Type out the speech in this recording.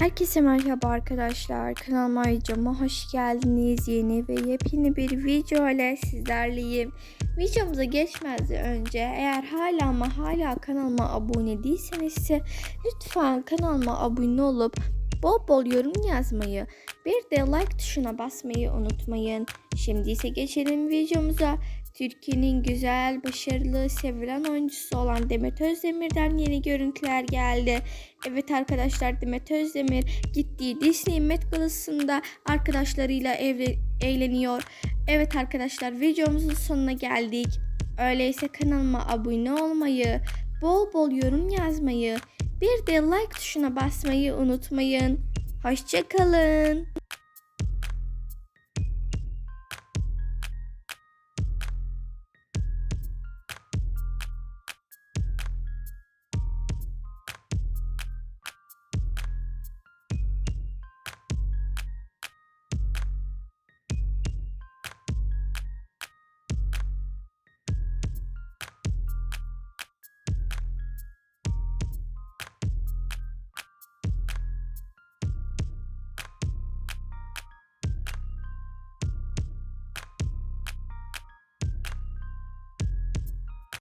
Herkese merhaba arkadaşlar. Kanalıma videoma hoş geldiniz. Yeni ve yepyeni bir video ile sizlerleyim. Videomuza geçmezden önce eğer hala ama hala kanalıma abone değilseniz ise lütfen kanalıma abone olup bol bol yorum yazmayı, bir de like tuşuna basmayı unutmayın. Şimdi ise geçelim videomuza. Türkiye'nin güzel, başarılı, sevilen oyuncusu olan Demet Özdemir'den yeni görüntüler geldi. Evet arkadaşlar Demet Özdemir gittiği Disney Met Galası'nda arkadaşlarıyla evle- eğleniyor. Evet arkadaşlar videomuzun sonuna geldik. Öyleyse kanalıma abone olmayı, bol bol yorum yazmayı, bir de like tuşuna basmayı unutmayın. Hoşçakalın.